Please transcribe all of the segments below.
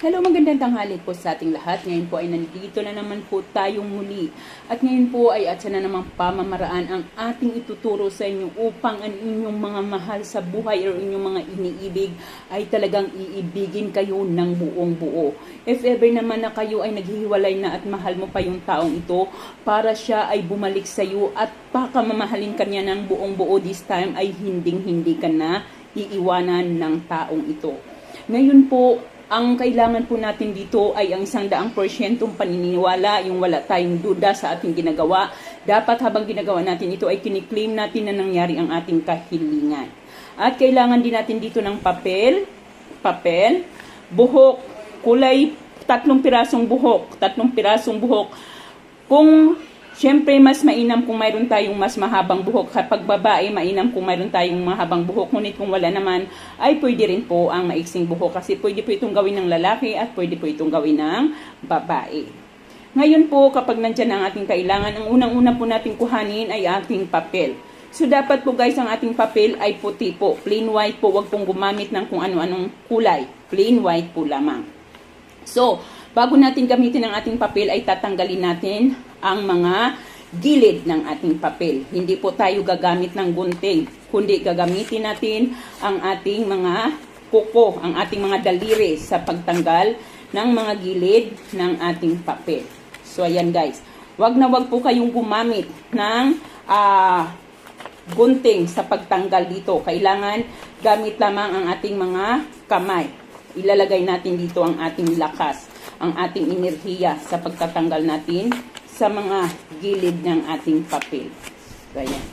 Hello, magandang tanghali po sa ating lahat. Ngayon po ay nandito na naman po tayong muli. At ngayon po ay at na namang pamamaraan ang ating ituturo sa inyo upang ang inyong mga mahal sa buhay o inyong mga iniibig ay talagang iibigin kayo ng buong buo. If ever naman na kayo ay naghihiwalay na at mahal mo pa yung taong ito, para siya ay bumalik sa iyo at baka mamahalin ka niya ng buong buo this time ay hinding-hindi ka na iiwanan ng taong ito. Ngayon po, ang kailangan po natin dito ay ang isang daang porsyentong paniniwala, yung wala tayong duda sa ating ginagawa. Dapat habang ginagawa natin ito ay kiniklaim natin na nangyari ang ating kahilingan. At kailangan din natin dito ng papel, papel, buhok, kulay, tatlong pirasong buhok, tatlong pirasong buhok. Kung Siyempre, mas mainam kung mayroon tayong mas mahabang buhok. Kapag babae, mainam kung mayroon tayong mahabang buhok. Ngunit kung wala naman, ay pwede rin po ang maiksing buhok. Kasi pwede po itong gawin ng lalaki at pwede po itong gawin ng babae. Ngayon po, kapag nandyan ang ating kailangan, ang unang-una po natin kuhanin ay ating papel. So, dapat po guys, ang ating papel ay puti po. Plain white po, wag pong gumamit ng kung ano-anong kulay. Plain white po lamang. So, bago natin gamitin ang ating papel, ay tatanggalin natin ang mga gilid ng ating papel. Hindi po tayo gagamit ng gunting, kundi gagamitin natin ang ating mga kuko, ang ating mga daliri sa pagtanggal ng mga gilid ng ating papel. So, ayan guys. Wag na wag po kayong gumamit ng ah, gunting sa pagtanggal dito. Kailangan gamit lamang ang ating mga kamay. Ilalagay natin dito ang ating lakas, ang ating enerhiya sa pagtatanggal natin sa mga gilid ng ating papel. So, ayan.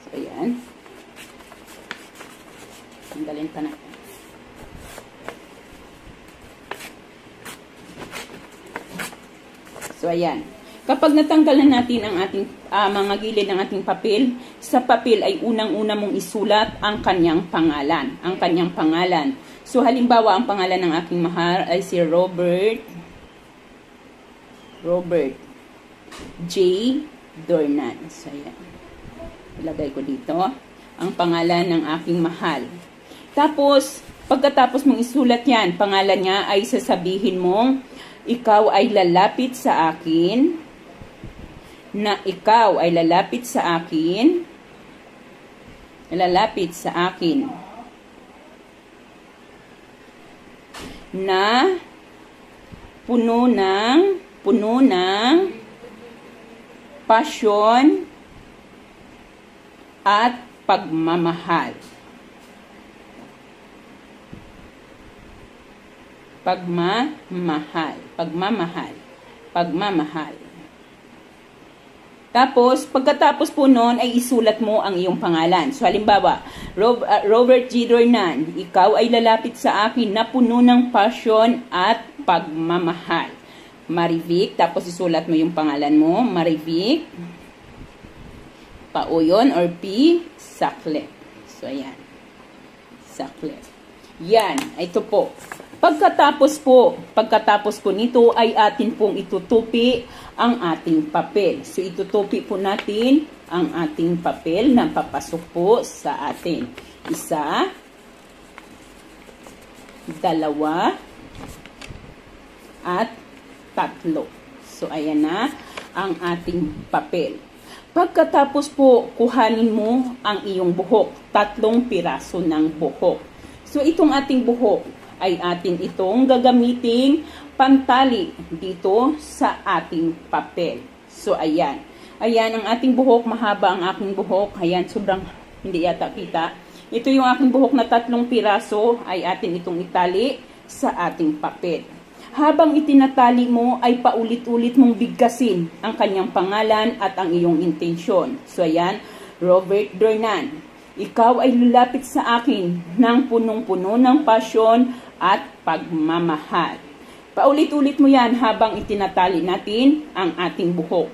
So, ayan. Tanggalin pa natin. So, ayan. Kapag natanggal na natin ang ating ah, mga gilid ng ating papel, sa papel ay unang-una mong isulat ang kanyang pangalan. Ang kanyang pangalan. So, halimbawa, ang pangalan ng aking mahal ay si Robert Robert J. Dornan. So, ayan. Ilagay ko dito ang pangalan ng aking mahal. Tapos, pagkatapos mong isulat yan, pangalan niya ay sasabihin mong, ikaw ay lalapit sa akin, na ikaw ay lalapit sa akin, lalapit sa akin, na puno ng puno ng pasyon at pagmamahal. Pagmamahal. Pagmamahal. Pagmamahal. Tapos, pagkatapos po noon ay isulat mo ang iyong pangalan. So, halimbawa, Rob, uh, Robert G. Dornan, ikaw ay lalapit sa akin na puno ng passion at pagmamahal. Marivic, tapos isulat mo yung pangalan mo, Marivic, Pauyon or P. Saklet. So, ayan. Saklet. Yan, ito po. Pagkatapos po, pagkatapos po nito ay atin pong itutupi ang ating papel. So itutupi po natin ang ating papel na papasok po sa atin. Isa, dalawa, at tatlo. So ayan na ang ating papel. Pagkatapos po, kuhanin mo ang iyong buhok. Tatlong piraso ng buhok. So itong ating buhok, ay atin itong gagamiting pantali dito sa ating papel. So, ayan. Ayan, ang ating buhok, mahaba ang aking buhok. Ayan, sobrang hindi yata kita. Ito yung aking buhok na tatlong piraso ay atin itong itali sa ating papel. Habang itinatali mo ay paulit-ulit mong bigkasin ang kanyang pangalan at ang iyong intensyon. So, ayan, Robert Dornan. Ikaw ay lulapit sa akin ng punong-puno ng pasyon at pagmamahal. Paulit-ulit mo yan habang itinatali natin ang ating buhok.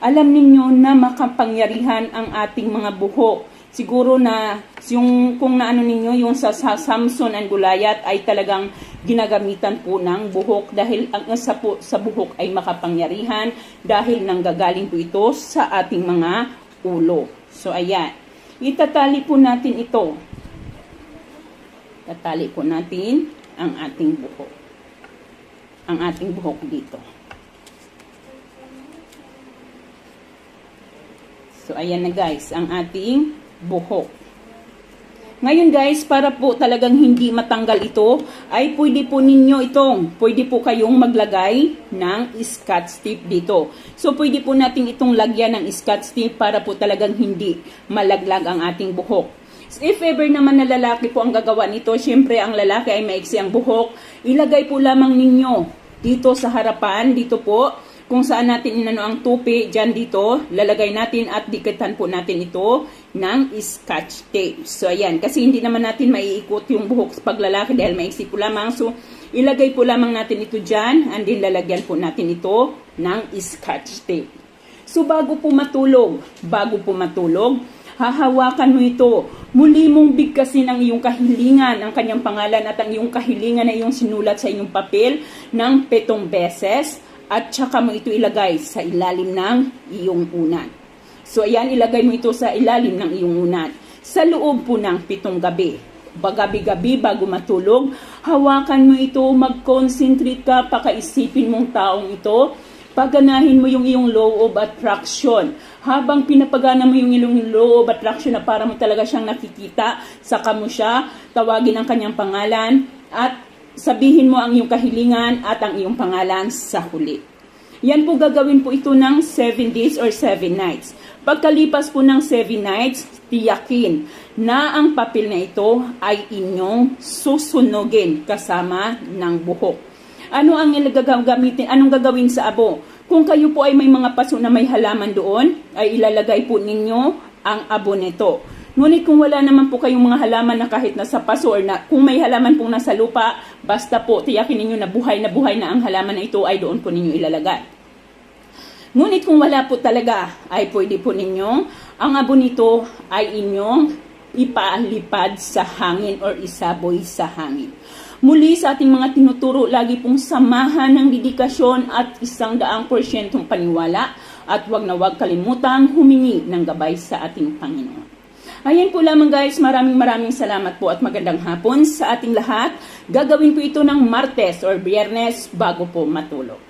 Alam ninyo na makapangyarihan ang ating mga buhok. Siguro na yung kung naano ninyo yung sa, sa Samson and Goliath ay talagang ginagamitan po ng buhok dahil ang sa, po, sa buhok ay makapangyarihan dahil nanggagaling po ito sa ating mga ulo. So ayan. itatali po natin ito. Tatali po natin ang ating buhok. Ang ating buhok dito. So, ayan na guys, ang ating buhok. Ngayon guys, para po talagang hindi matanggal ito, ay pwede po ninyo itong, pwede po kayong maglagay ng scotch tape dito. So pwede po natin itong lagyan ng scotch tape para po talagang hindi malaglag ang ating buhok. If ever naman na lalaki po ang gagawa nito, syempre ang lalaki ay maiksi ang buhok, ilagay po lamang ninyo dito sa harapan, dito po, kung saan natin inano ang tupi, dyan dito, lalagay natin at dikitan po natin ito ng scotch tape. So, ayan, kasi hindi naman natin maiikot yung buhok sa paglalaki dahil maiksi po lamang. So, ilagay po lamang natin ito dyan and then lalagyan po natin ito ng scotch tape. So, bago po matulog, bago po matulog, hahawakan mo ito. Muli mong bigkasin ang iyong kahilingan, ang kanyang pangalan at ang iyong kahilingan na iyong sinulat sa inyong papel ng petong beses at saka mo ito ilagay sa ilalim ng iyong unan. So ayan, ilagay mo ito sa ilalim ng iyong unan. Sa loob po ng pitong gabi. Bagabi-gabi bago matulog, hawakan mo ito, mag-concentrate ka, pakaisipin mong taong ito, paganahin mo yung iyong law of attraction. Habang pinapagana mo yung iyong law of attraction na para mo talaga siyang nakikita, saka mo siya, tawagin ang kanyang pangalan, at sabihin mo ang iyong kahilingan at ang iyong pangalan sa huli. Yan po gagawin po ito ng 7 days or 7 nights. Pagkalipas po ng 7 nights, tiyakin na ang papel na ito ay inyong susunogin kasama ng buhok. Ano ang gagamitin? Anong gagawin sa abo? Kung kayo po ay may mga paso na may halaman doon, ay ilalagay po ninyo ang abo nito. Ngunit kung wala naman po kayong mga halaman na kahit nasa paso or na, kung may halaman pong nasa lupa, basta po tiyakin ninyo na buhay na buhay na ang halaman na ito ay doon po ninyo ilalagay. Ngunit kung wala po talaga, ay pwede po ninyo, ang abo nito ay inyong ipalipad sa hangin or isaboy sa hangin. Muli sa ating mga tinuturo, lagi pong samahan ng dedikasyon at isang daang porsyentong paniwala at wag na wag kalimutang humingi ng gabay sa ating Panginoon. Ayan po lamang guys, maraming maraming salamat po at magandang hapon sa ating lahat. Gagawin po ito ng Martes or Biyernes bago po matulog.